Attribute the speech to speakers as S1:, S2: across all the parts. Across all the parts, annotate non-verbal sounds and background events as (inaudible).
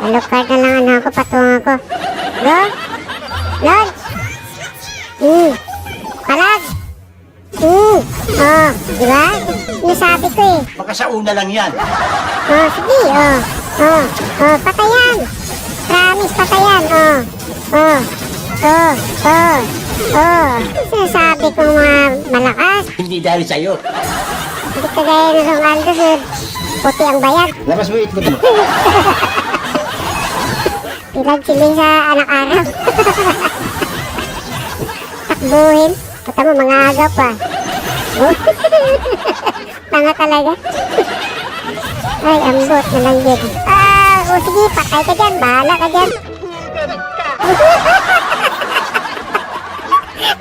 S1: Alukard na lang ano ako, patungo ako. Go! Launch! Hmm. Palag! Hmm. Oh, di ba? Nasabi ko eh.
S2: Baka sa una lang yan.
S1: Oh, sige, oh. Oh, oh, patayan. Promise, patayan, oh. Oh, oh, oh, oh. Sinasabi ko mga malakas.
S2: Hindi dahil sa'yo.
S1: Hindi kagaya ng Ronaldo, sir. Puti ang bayag.
S2: Labas mo yung itlog mo. (laughs)
S1: Pilag sila sa anak araw. (laughs) Takbuhin. Pata mo, mga aga pa. (laughs) Tanga talaga. Ay, ambot na lang din. Ah, o sige, patay ka dyan. Bahala ka dyan. (laughs)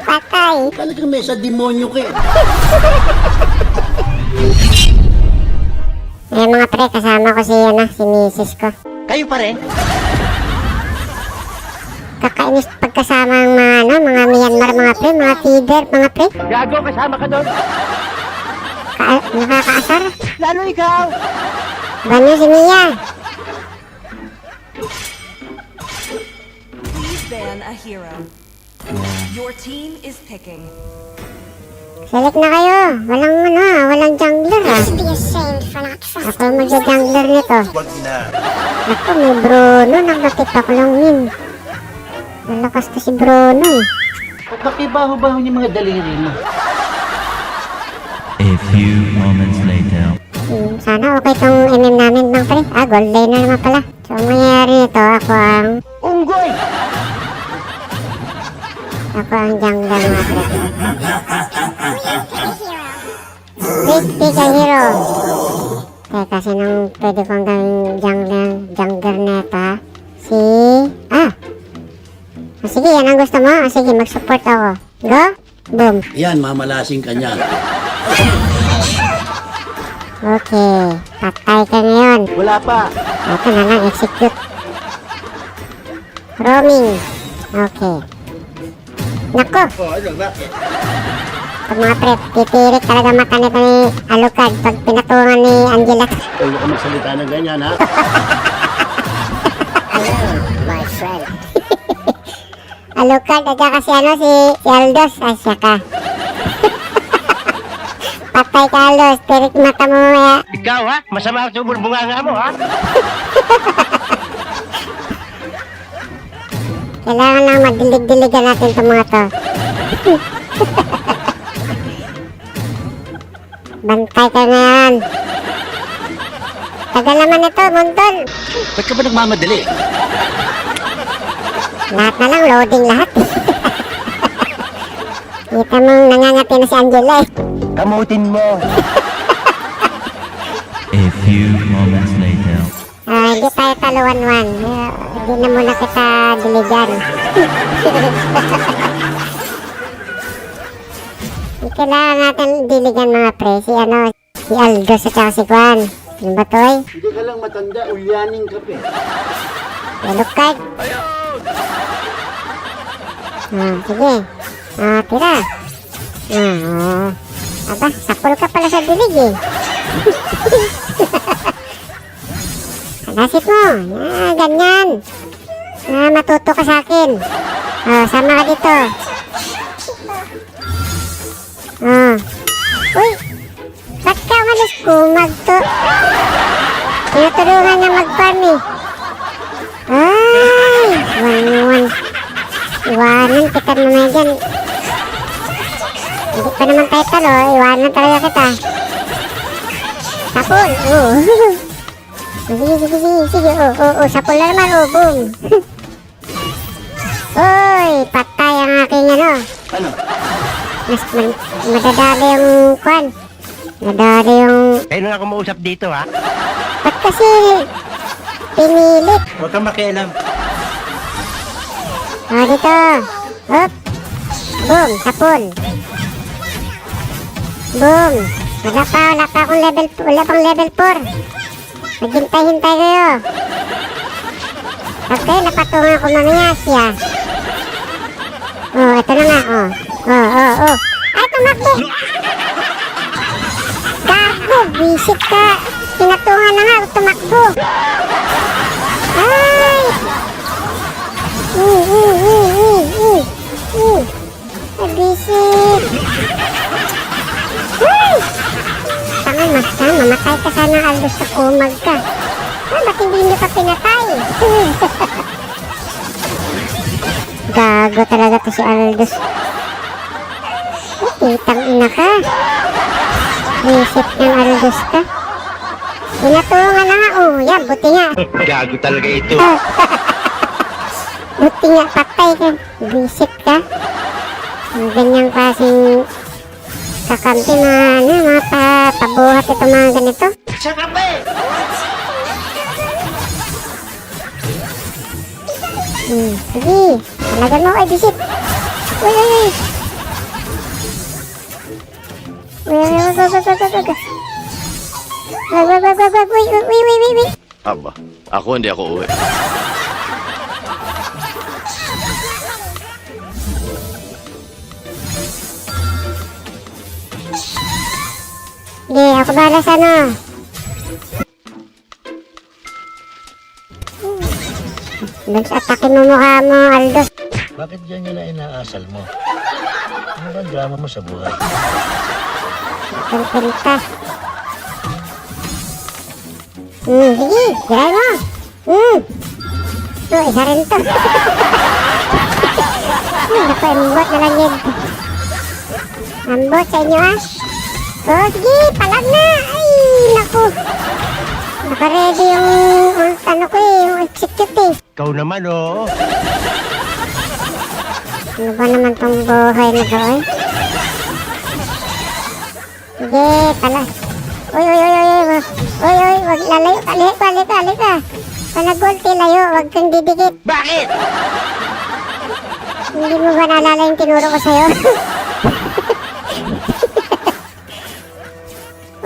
S1: patay.
S2: Talagang may sa demonyo ka eh.
S1: Eh mga pre, kasama ko si, ano, si misis ko.
S2: Kayo pa rin?
S1: Kakainis pagkasama ang mga, ano, mga Myanmar, mga pre, mga feeder, mga pre.
S2: Gago, kasama ka doon.
S1: Ka nakakaasar.
S2: Lalo ikaw.
S1: Banyo si Mia.
S3: Please ban a hero. Your team is picking.
S1: Select na kayo. Walang ano walang jungler ah. Ako magja-jungler nito.
S2: Wag na.
S1: Ako, may Bruno. Nakakita ko lang yun. Lalakas to si Bruno eh.
S2: Ba't nakibaho-baho yung mga daliri mo?
S4: A few moments later.
S1: Hmm, Sana okay tong MM namin bang pre. Ah, gold lane na naman pala. So, ang mangyayari nito, ako ang...
S2: Unggoy!
S1: Ako ang jungler mga pre. Wait, pick a hero. Kasi nung pwede kong gawing jungler, jungler nito ha. Si... Sige, yan ang gusto mo. Ah, sige, mag-support ako. Go! Boom.
S2: Yan, mamalasing ka niyan.
S1: Okay. Patay ka ngayon.
S2: Wala pa.
S1: Ito na lang, execute. Roaming. Okay. Nako, pag mga pre, titirik talaga mata nito ni Alucard pag pinatungan ni Angela.
S2: Huwag ka magsalita ng ganyan, ha? (laughs)
S1: Alucard, at saka si ano, si, si Aldos. Ay, siya ka. (laughs) Patay ka, Aldos. Tirik mata mo mamaya.
S2: Ikaw, ha? Masama ang sumulbunga nga mo, ha? (laughs)
S1: Kailangan lang madilig-diligan natin itong mga to. (laughs) Bantay ka ngayon. Tagal naman ito, Montol.
S2: Ba't ka ba nagmamadali?
S1: Lahat na lang, loading lahat. (laughs) Kita mong nangangati na si Angela eh.
S2: Kamutin mo.
S4: A few moments later.
S1: Ah, hindi tayo taluan-wan. Eh, Hindi na muna kita diligan. (laughs) Hindi kailangan natin diligan mga pre. Si ano, si Aldo sa si Juan. Yung batoy.
S2: Hindi ka lang matanda, ulyaning ka pa.
S1: Yellow card. Ah, sige. Ah, tira. Ah, oh. Aba, sapol ka pala sa dilig eh. (laughs) Kalasit mo. Ah, ganyan. Ah, matuto ka sa akin. Ah, sama ka dito. Ah. Uy, ba't ka umalis kumagto? Tinutulungan niya mag-farm eh. Ay, wan-wan. Iwanan kita mamaya dyan. Hindi pa naman tayo talo, iwanan talaga kita. Sapol, oo. sige, sige, sige, sige, oo, oo, oo, sapol na naman, oo, boom. Uy, patay ang aking ano.
S2: Ano?
S1: Mas man, madadali yung kwan. Madadali yung...
S2: Kayo na ako mausap dito, ha?
S1: Ba't kasi pinilit?
S2: Huwag kang makialam.
S1: Oh, dito. Hop. Boom. Sapol. Boom. Wala pa, wala pa akong level, wala pang level 4. Naghintay-hintay kayo. Okay, napatungan ko mamaya siya. Oh, ito na nga, oh. Oh, oh, oh. Ay, tumakbo. Gago, visit ka. Pinatungan na nga, tumakbo. Mm, mm, mm, mm, mm, mm. Pagising. Uy! Tanga, mamatay ka sana halos sa kumag ka. Ah, ba't hindi ka pinatay? Gago talaga to si Aldous. Itang ina ka. Visit ng Aldous ka. Inatungan na nga, oh. Yan, buti nga.
S2: Gago talaga ito. (laughs)
S1: Buti nga, patay ka. Visit ka. Ang ganyang klaseng kakampi na, ano, pabuhat ito mga ganito. Hmm, sige. Talagan mo, ay, visit. Uy, uy, uy. Uy, uy, wag, wag, wag, wag, wag, wag. Wag, wag, wag, wag, uy, uy, uy, uy, uy, uy.
S5: Aba, ako hindi ako uwi.
S1: Hindi, ako bahala sa ano. Sa atakin mo mukha mo, Aldo.
S6: Bakit yan nila inaasal mo? Ano ba drama mo sa buhay?
S1: Pagpilta. Hmm, sige, giray mo. Hmm. Oh, isa rin to. (laughs) Hmm, naku, embot na lang yun. Ambot sa inyo, ah. Oh, sige, palag na. Ay, naku. Naka-ready yung, ult- ano ko eh, yung execute eh.
S2: Ikaw naman, oo.
S1: Ano ba naman tong buhay na to, eh? Sige, pala. Uy, uy, uy, uy, uy. Uy, uy, wag lalayo ka, lihi ka, lihi ka, ka. Panagulti, layo, wag kang didikit.
S2: Bakit?
S1: Hindi mo ba naalala yung tinuro ko sa'yo? (laughs)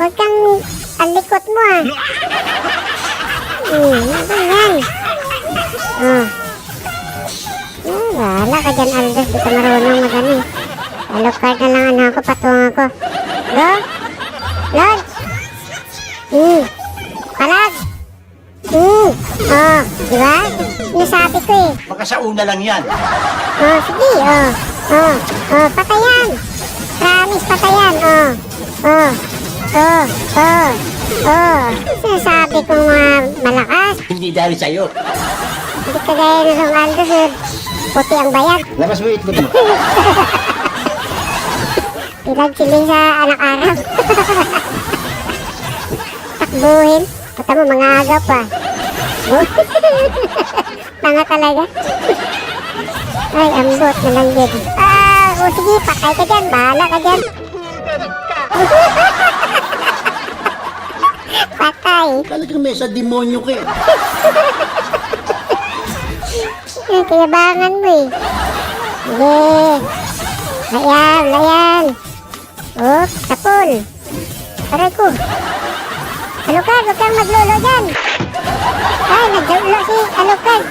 S1: Huwag kang alikot mo ah. Hmm, ganyan. Oh. Ah, wala ka dyan, Aldous. Di ka marunong mag-ano eh. Alocard na lang ano ako, patungan ko. Go! Lodge! Hmm. Palag! Hmm. Oh, di ba? Nasabi ko eh.
S2: Baka sa una lang yan.
S1: Oh, sige, oh. Oh, oh, patayan. Promise, patayan, oh. Oh, oh, oh, oh. Sinasabi ko mga malakas.
S2: Hindi dahil sa'yo.
S1: Hindi kagaya na ng Aldo, sir. Puti ang bayag.
S2: Labas mo itlog mo. (laughs)
S1: Ilag sila sa anak araw. (laughs) Takbuhin. Kata mo, mga aga pa. (laughs) Tanga talaga. Ay, ambot na lang yun. Ah, o sige, patay ka dyan. Bahala ka dyan. Patay.
S2: Talagang may sa demonyo ka eh.
S1: Eh, Kayabangan mo eh. Sige. Layan, layan. Oh, tapol. Aray ko. Alukad, huwag kang maglolo dyan. Ay, naglolo si Alukad.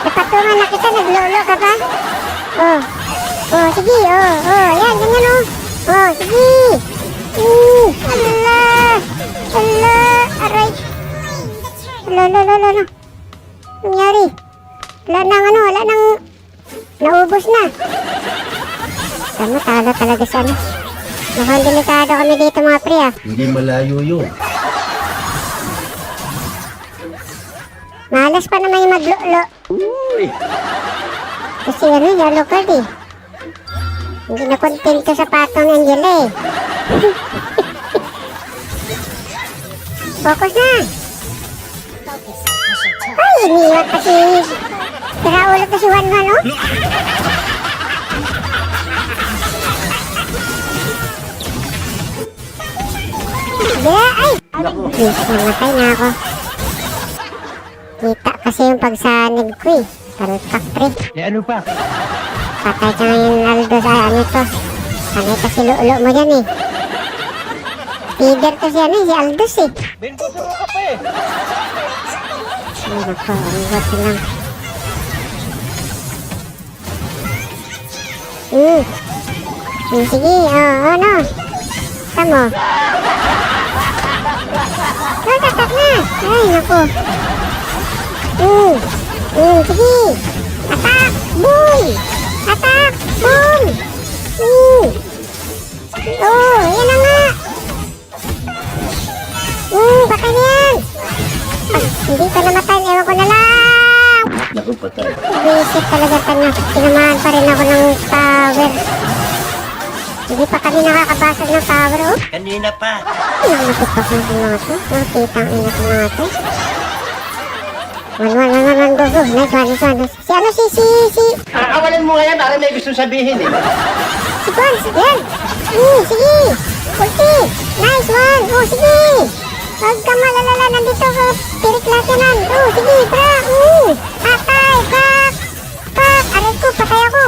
S1: Napatungan na kita, naglolo ka pa. Oh, oh, sige, oh, oh, yan, ganyan oh. Oh, sige. Mm, Allah. Allah, aray. Lo, lo, lo, lo. Nangyari. Wala nang ano, wala nang naubos na. Tama, talo talaga siya. Ano. Mukhang delikado kami dito mga pre ah.
S6: Hindi malayo yun.
S1: Malas pa naman yung maglulo. Kasi ano, yellow card eh. Hindi na kontento sa patong Angela eh. Focus na! Ay, iniwan pa si... Ulo pa si Juan Juan, oh. Hindi, ay! Please, namatay na ako. Kita kasi yung pagsanig ko eh. Talpak pre.
S2: Eh ano pa?
S1: Patay ka ngayon Aldo sa ano to. Sanay kasi lulo mo dyan eh. Feeder to si ano eh, si Aldous eh. Ay nako, ang buti lang. Hmm. Sige, oh, ano. Tamo. Na. Ay, nako. Hmm. Hmm, sige. Atak! Boom! Atak! Boom! Hmm. Oh, yan na nga. Hindi pa namatay, ewan ko na lang!
S6: Naku, patay.
S1: Talaga tanya. Tinamahan pa rin ako ng tower. Hindi pa kami nakakabasag ng tower, oh.
S6: Kanina pa.
S1: Ay, matipak na si mga to. Mga titang ina si mga to. One, one, one, one, one, go, go. Nice one, nice one. Si ano, si, si, si,
S6: Awalan mo nga yan, para may gusto sabihin eh.
S1: si si Yan. Sige, sige. Ulti. Nice one. Oh, sige. Huwag ka malalala. Nandito ko. Pirik natin yan. Oh, sige, bra. Oh, patay, pak. Pak. Aray ko, patay ako.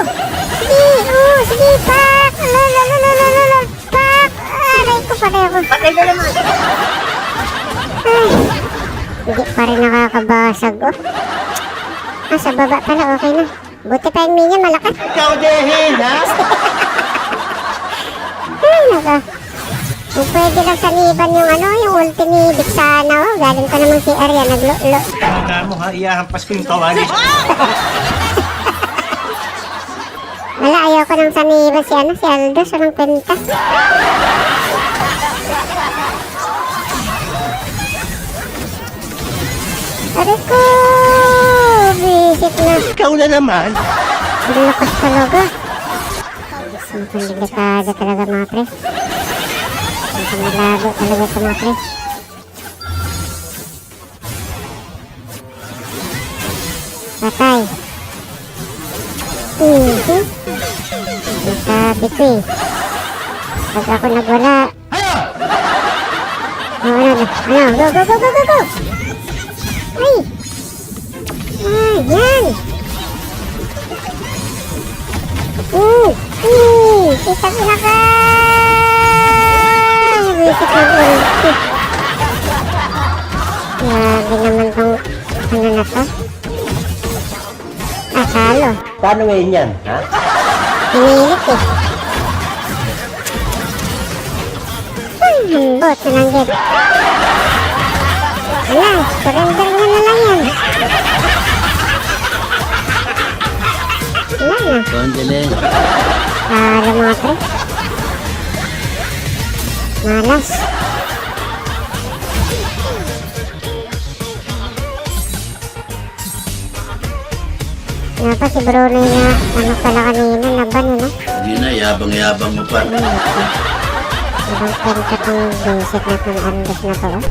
S1: Sige, oh, sige, pak. Lalalalalalala. Pak. Aray ko, patay ako. Patay ka naman. Ay. Hindi pa rin nakakabasag, oh. Ah, sa baba pala, okay na. Buti pa yung minion, malakas.
S6: Ikaw, Dehin, ha?
S1: Ay, naka. Kung pwede lang saniban yung ano, yung ulti ni Bixana, oh. Galing pa naman si Arya, naglo-lo.
S6: Tanda mo ha, iyahampas ko yung kawanis.
S1: Wala, ayaw ko nang saniban si ano, si Aldo, sa ng kwenta. Aray ko! Visit na.
S6: Ikaw na naman.
S1: Ang lakas talaga. Mukhang delikado talaga mga pre. Mukhang malabo talaga ito mga pre. Patay. Mhm. Nasabi ko eh. Pag ako nagwala. Oh, ano, ano, ano, go, go, go, go, go, go! Ay! Ah, yan! Uh, uh, kita ko na ka! Wisit na ulti. Grabe naman tong ano na to. Ah, talo.
S6: Paano ngayon yan, ha?
S1: Pinilit eh. Ay, hambot na lang din. Wala, surrender nyo na lang yan. Wala na.
S2: Kondilen.
S1: Talo mga pre. Malas. Napa si Bruno niya, ano pala kanina, laban yun, no?
S2: Hindi na, yabang-yabang mo pa.
S1: Ibang kwenta tong basic na tong Andes na to, oh.